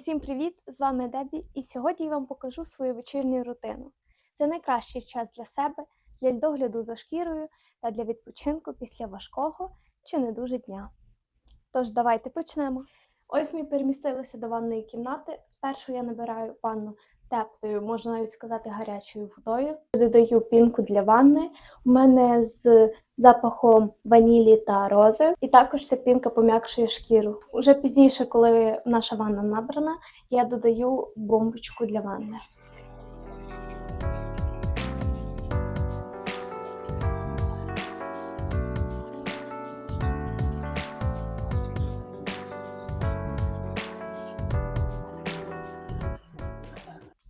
Усім привіт! З вами Дебі, і сьогодні я вам покажу свою вечірню рутину. Це найкращий час для себе, для догляду за шкірою та для відпочинку після важкого чи не дуже дня. Тож, давайте почнемо. Ось ми перемістилися до ванної кімнати. Спершу я набираю ванну теплою, можна навіть сказати, гарячою водою. Додаю пінку для ванни. У мене з запахом ванілі та рози. І також ця пінка пом'якшує шкіру. Уже пізніше, коли наша ванна набрана, я додаю бомбочку для ванни.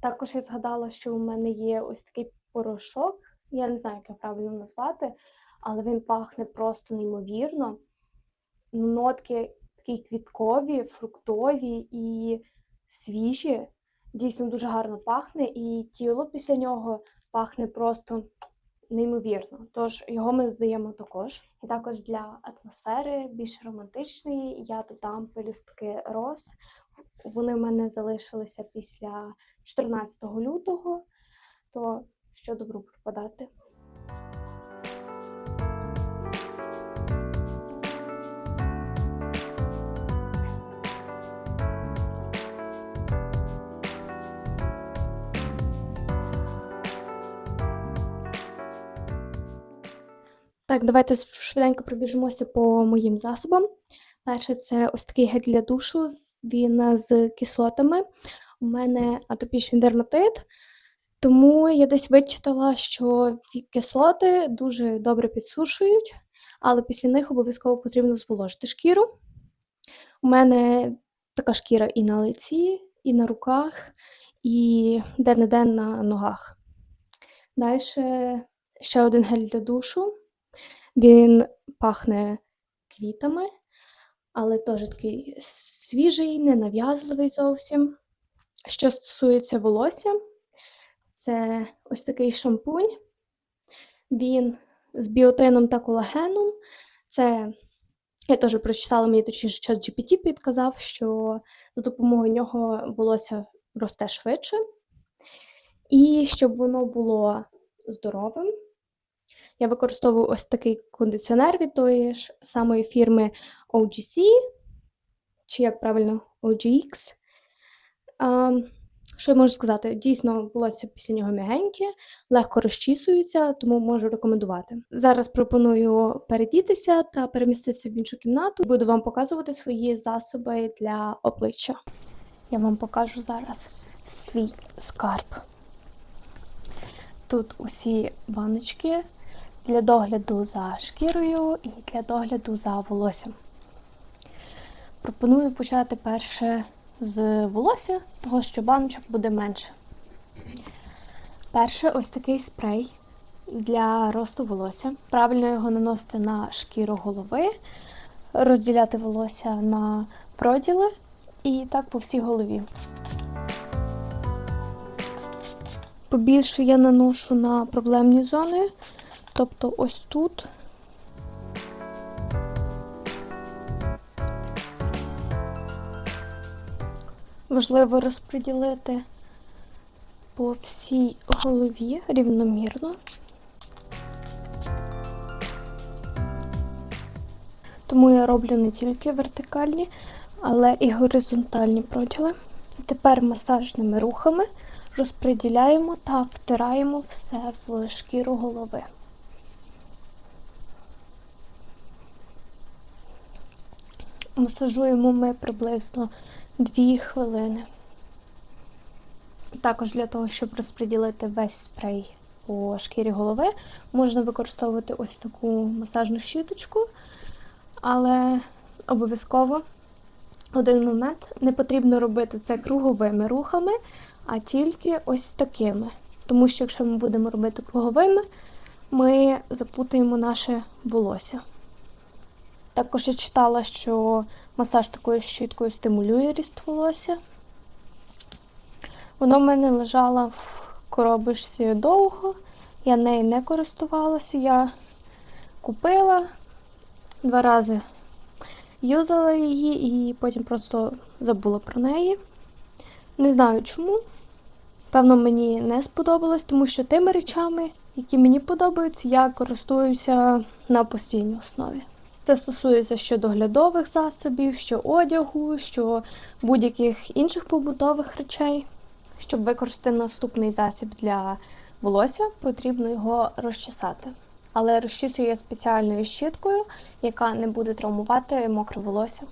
Також я згадала, що у мене є ось такий порошок. Я не знаю, як його правильно назвати, але він пахне просто неймовірно. Нотки такі квіткові, фруктові і свіжі. Дійсно дуже гарно пахне, і тіло після нього пахне просто неймовірно. Тож його ми додаємо також. І також для атмосфери більш романтичної я додам пелюстки роз. Вони в мене залишилися після 14 лютого, то що добру пропадати. Так, давайте швиденько пробіжимося по моїм засобам. Перше, це ось такий гель для душу. Він з кислотами. У мене атопічний дерматит, тому я десь вичитала, що кислоти дуже добре підсушують, але після них обов'язково потрібно зволожити шкіру. У мене така шкіра і на лиці, і на руках, і де-не-де на ногах. Далі ще один гель для душу. Він пахне квітами, але теж такий свіжий, ненав'язливий зовсім. Що стосується волосся, це ось такий шампунь. Він з біотином та колагеном. Це я теж прочитала, мені точніше чат GPT підказав, що за допомогою нього волосся росте швидше. І щоб воно було здоровим, я використовую ось такий кондиціонер від тої ж самої фірми OGC, чи як правильно OGX. Що я можу сказати? Дійсно, волосся після нього м'ягеньке, легко розчісується, тому можу рекомендувати. Зараз пропоную передітися та переміститися в іншу кімнату. Буду вам показувати свої засоби для обличчя. Я вам покажу зараз свій скарб. Тут усі баночки для догляду за шкірою і для догляду за волоссям. Пропоную почати перше з волосся, того що баночок буде менше. Перше ось такий спрей для росту волосся. Правильно його наносити на шкіру голови, розділяти волосся на проділи і так по всій голові. Побільше я наношу на проблемні зони, тобто ось тут. Важливо розподілити по всій голові рівномірно. Тому я роблю не тільки вертикальні, але і горизонтальні проділи. Тепер масажними рухами розподіляємо та втираємо все в шкіру голови. Масажуємо ми приблизно 2 хвилини. Також для того, щоб розподілити весь спрей по шкірі голови, можна використовувати ось таку масажну щіточку, але обов'язково один момент не потрібно робити це круговими рухами, а тільки ось такими. Тому що якщо ми будемо робити круговими, ми запутаємо наше волосся. Також я читала, що масаж такою щіткою стимулює ріст волосся. Воно в мене лежало в коробочці довго, я нею не користувалася. Я купила два рази, юзала її і потім просто забула про неї. Не знаю чому. Певно, мені не сподобалось, тому що тими речами, які мені подобаються, я користуюся на постійній основі. Це стосується що доглядових засобів, що одягу, що будь-яких інших побутових речей. Щоб використати наступний засіб для волосся, потрібно його розчесати. Але розчісую я спеціальною щіткою, яка не буде травмувати мокре волосся.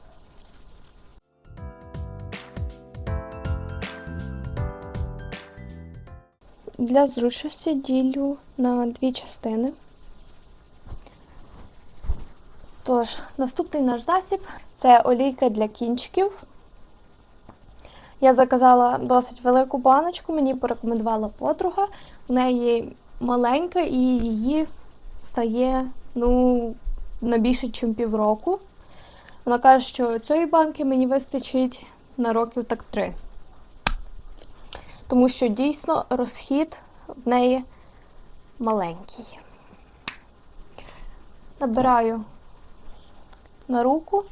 Для зручності ділю на дві частини. Тож, наступний наш засіб це олійка для кінчиків. Я заказала досить велику баночку, мені порекомендувала подруга. У неї маленька і її стає ну, на більше, ніж півроку. Вона каже, що цієї банки мені вистачить на років так три. Тому що дійсно розхід в неї маленький. Набираю на руку,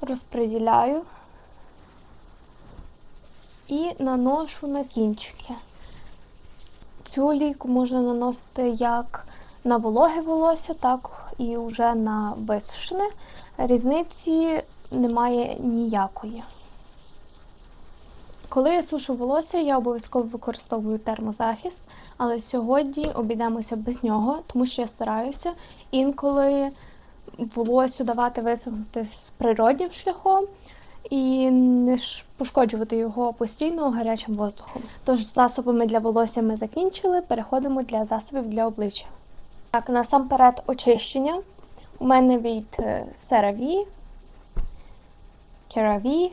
розподіляю і наношу на кінчики. Цю олійку можна наносити як на вологе волосся, так і вже на висушене. Різниці немає ніякої. Коли я сушу волосся, я обов'язково використовую термозахист, але сьогодні обійдемося без нього, тому що я стараюся інколи волосю давати висохнути з природнім шляхом і не пошкоджувати його постійно гарячим воздухом. Тож засобами для волосся ми закінчили, переходимо для засобів для обличчя. Так, насамперед очищення. У мене від е, CeraVe, CeraVe,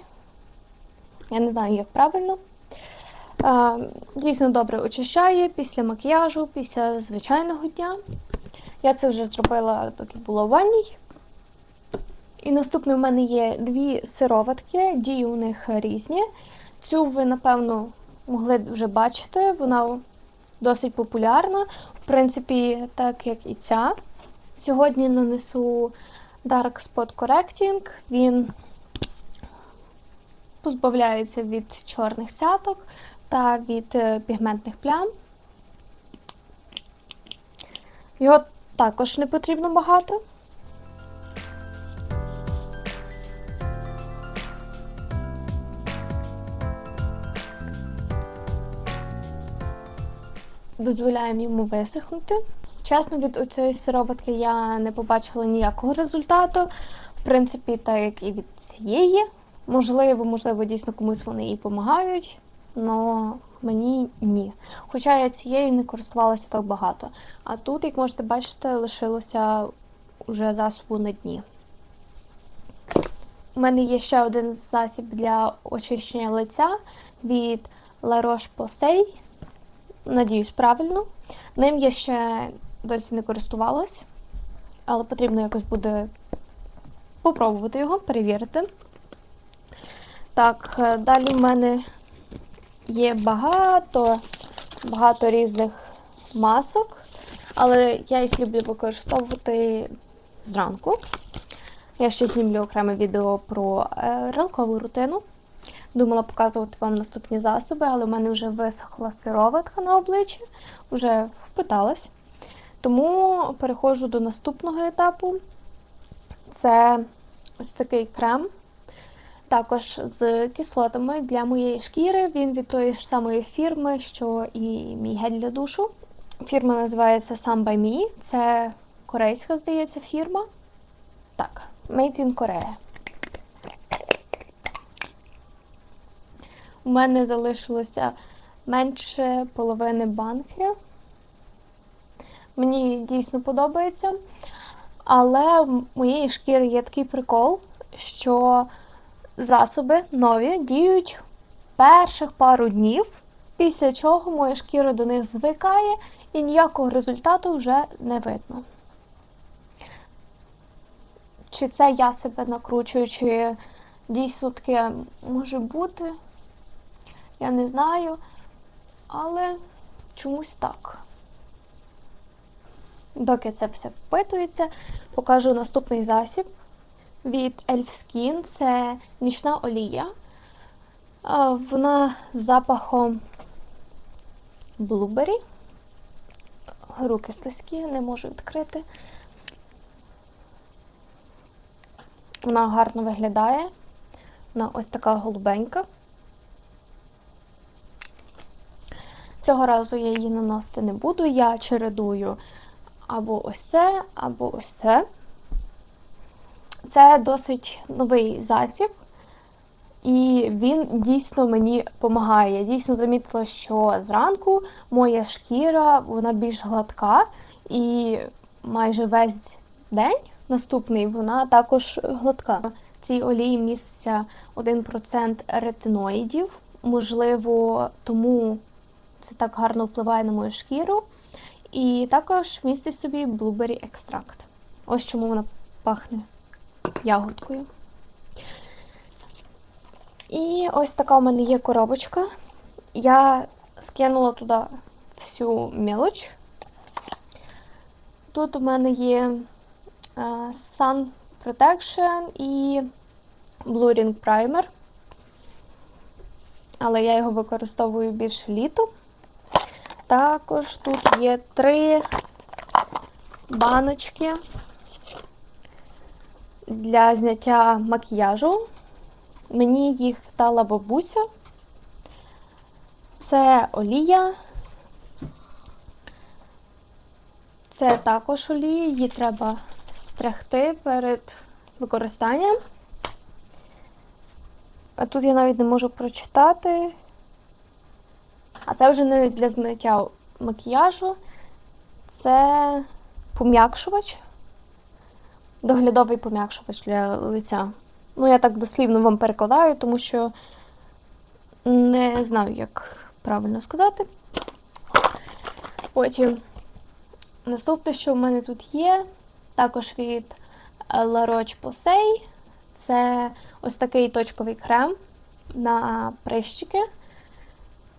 я не знаю, як правильно. Дійсно добре очищає після макіяжу, після звичайного дня. Я це вже зробила, доки було в ванній. І наступне в мене є дві сироватки, дії у них різні. Цю ви, напевно, могли вже бачити, вона досить популярна, в принципі, так як і ця. Сьогодні нанесу Dark Spot Correcting. Він позбавляється від чорних цяток та від е, пігментних плям. Його також не потрібно багато. Дозволяємо йому висохнути. Чесно, від цієї сироватки я не побачила ніякого результату. В принципі, так як і від цієї. Можливо, можливо, дійсно комусь вони і допомагають, але мені ні. Хоча я цією не користувалася так багато. А тут, як можете бачити, лишилося вже засобу на дні. У мене є ще один засіб для очищення лиця від La Roche-Posay. Надіюсь, правильно. Ним я ще досі не користувалась, але потрібно якось буде попробувати його, перевірити. Так, е, далі в мене є багато, багато різних масок, але я їх люблю використовувати зранку. Я ще знімлю окреме відео про е, ранкову рутину. Думала показувати вам наступні засоби, але в мене вже висохла сироватка на обличчі, вже впиталась. Тому переходжу до наступного етапу. Це ось такий крем. Також з кислотами для моєї шкіри. Він від тої ж самої фірми, що і мій гель для душу. Фірма називається Sam by Me. Це корейська, здається, фірма. Так, Made in Korea. У мене залишилося менше половини банки. Мені дійсно подобається. Але в моєї шкіри є такий прикол, що засоби нові діють перших пару днів, після чого моя шкіра до них звикає і ніякого результату вже не видно. Чи це я себе накручую, чи дійсно таке може бути, я не знаю, але чомусь так. Доки це все впитується, покажу наступний засіб від Elf Skin. Це нічна олія. Вона з запахом блубері. Руки слизькі, не можу відкрити. Вона гарно виглядає. Вона ось така голубенька. Цього разу я її наносити не буду. Я чередую або ось це, або ось це. Це досить новий засіб, і він дійсно мені допомагає. Я дійсно замітила, що зранку моя шкіра вона більш гладка, і майже весь день наступний вона також гладка. В цій олії міститься 1% ретиноїдів. Можливо, тому це так гарно впливає на мою шкіру. І також містить собі блубері екстракт. Ось чому вона пахне ягодкою. І ось така у мене є коробочка. Я скинула туди всю мелоч. Тут у мене є е, Sun Protection і Blurring Primer. Але я його використовую більше літом. Також тут є три баночки для зняття макіяжу. Мені їх дала бабуся. Це олія. Це також олія, її треба стрягти перед використанням. А тут я навіть не можу прочитати. А це вже не для змиття макіяжу. Це пом'якшувач. Доглядовий пом'якшувач для лиця. Ну, я так дослівно вам перекладаю, тому що не знаю, як правильно сказати. Потім наступне, що в мене тут є, також від La Roche-Posay. Це ось такий точковий крем на прищики.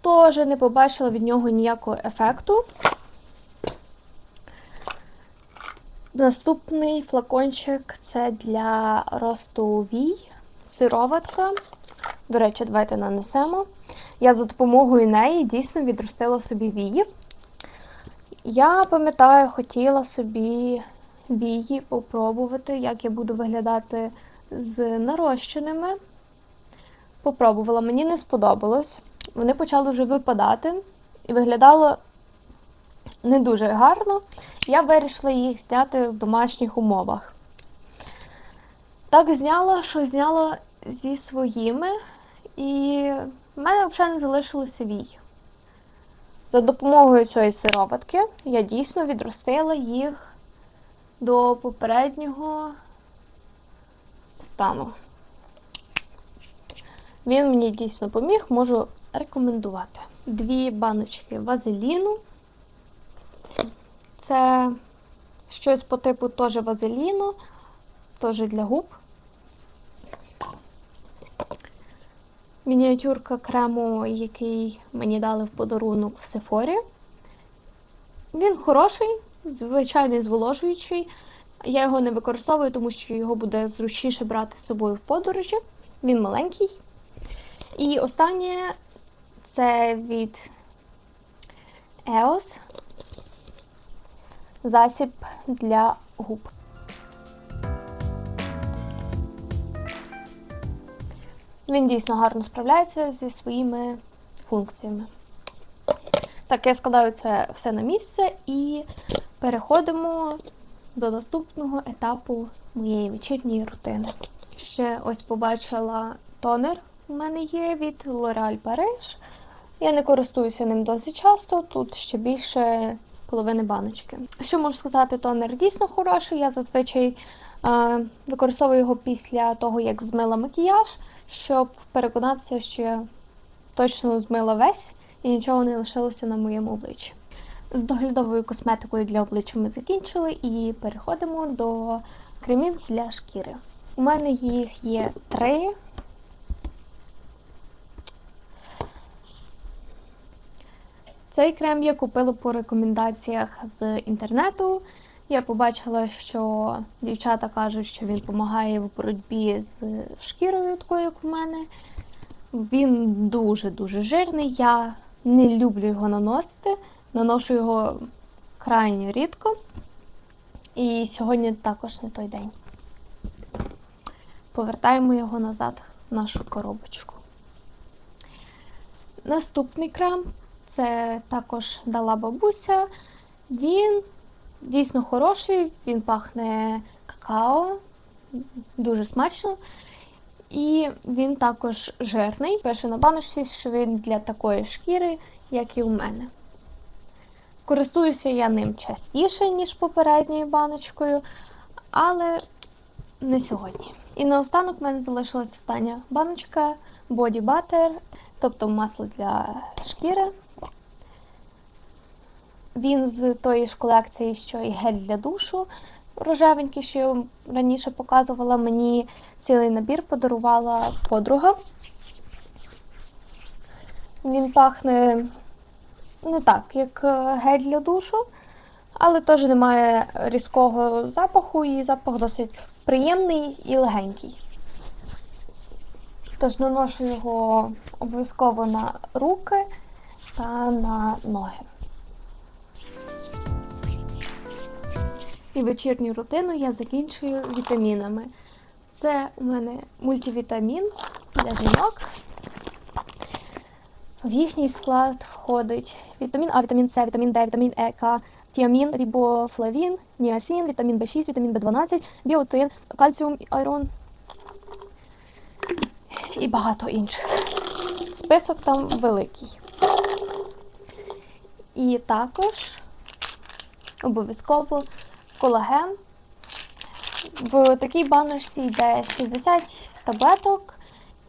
Теж не побачила від нього ніякого ефекту. Наступний флакончик це для росту вій, сироватка. До речі, давайте нанесемо. Я за допомогою неї дійсно відростила собі вії. Я пам'ятаю, хотіла собі вії попробувати, як я буду виглядати з нарощеними. Попробувала, мені не сподобалось. Вони почали вже випадати і виглядало не дуже гарно. Я вирішила їх зняти в домашніх умовах. Так зняла, що зняла зі своїми, і в мене взагалі не залишилося вій. За допомогою цієї сироватки я дійсно відростила їх до попереднього стану. Він мені дійсно поміг, можу рекомендувати. Дві баночки вазеліну. Це щось по типу теж вазеліну, теж для губ. Мініатюрка крему, який мені дали в подарунок в Сефорі. Він хороший, звичайний зволожуючий. Я його не використовую, тому що його буде зручніше брати з собою в подорожі. Він маленький. І останнє це від EOS засіб для губ. Він дійсно гарно справляється зі своїми функціями. Так, я складаю це все на місце і переходимо до наступного етапу моєї вечірньої рутини. Ще ось побачила тонер у мене є від L'Oréal Paris. Я не користуюся ним досить часто, тут ще більше половини баночки. Що можу сказати, тонер дійсно хороший. Я зазвичай е, використовую його після того, як змила макіяж, щоб переконатися, що я точно змила весь і нічого не лишилося на моєму обличчі. З доглядовою косметикою для обличчя ми закінчили і переходимо до кремів для шкіри. У мене їх є три. Цей крем я купила по рекомендаціях з інтернету. Я побачила, що дівчата кажуть, що він допомагає в боротьбі з шкірою, такою, як у мене. Він дуже-дуже жирний. Я не люблю його наносити. Наношу його крайне рідко. І сьогодні також не той день. Повертаємо його назад в нашу коробочку. Наступний крем це також дала бабуся. Він дійсно хороший, він пахне какао, дуже смачно. І він також жирний. Пише на баночці, що він для такої шкіри, як і у мене. Користуюся я ним частіше, ніж попередньою баночкою, але не сьогодні. І наостанок в мене залишилась остання баночка Body Butter, тобто масло для шкіри. Він з тої ж колекції, що і гель для душу рожевенький, що я раніше показувала. Мені цілий набір подарувала подруга. Він пахне не так, як е, гель для душу, але теж немає різкого запаху, і запах досить приємний і легенький. Тож наношу його обов'язково на руки та на ноги. І вечірню рутину я закінчую вітамінами. Це у мене мультивітамін для жінок. В їхній склад входить вітамін А, вітамін С, вітамін Д, вітамін Е, К, тіамін, рибофлавін, ніасін, вітамін В6, вітамін В12, біотин, кальціум, айрон і багато інших. Список там великий. І також обов'язково колаген. В такій баночці йде 60 таблеток,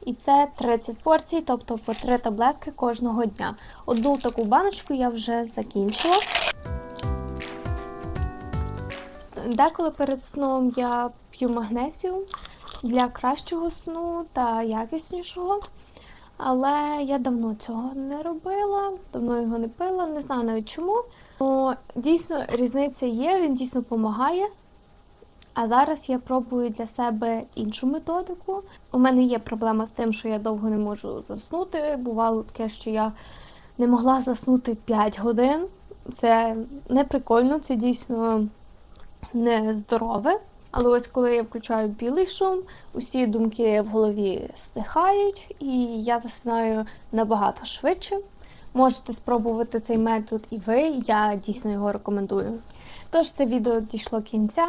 і це 30 порцій, тобто по 3 таблетки кожного дня. Одну таку баночку я вже закінчила. Деколи перед сном я п'ю магнезіум для кращого сну та якіснішого. Але я давно цього не робила, давно його не пила, не знаю навіть чому. Но дійсно різниця є, він дійсно допомагає. А зараз я пробую для себе іншу методику. У мене є проблема з тим, що я довго не можу заснути. Бувало таке, що я не могла заснути 5 годин. Це не прикольно, це дійсно не здорове. Але ось коли я включаю білий шум, усі думки в голові стихають, і я засинаю набагато швидше. Можете спробувати цей метод і ви, я дійсно його рекомендую. Тож це відео дійшло кінця.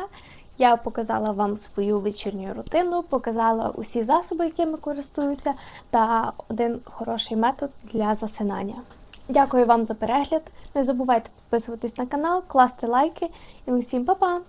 Я показала вам свою вечірню рутину, показала усі засоби, якими користуюся, та один хороший метод для засинання. Дякую вам за перегляд. Не забувайте підписуватись на канал, класти лайки і усім па-па!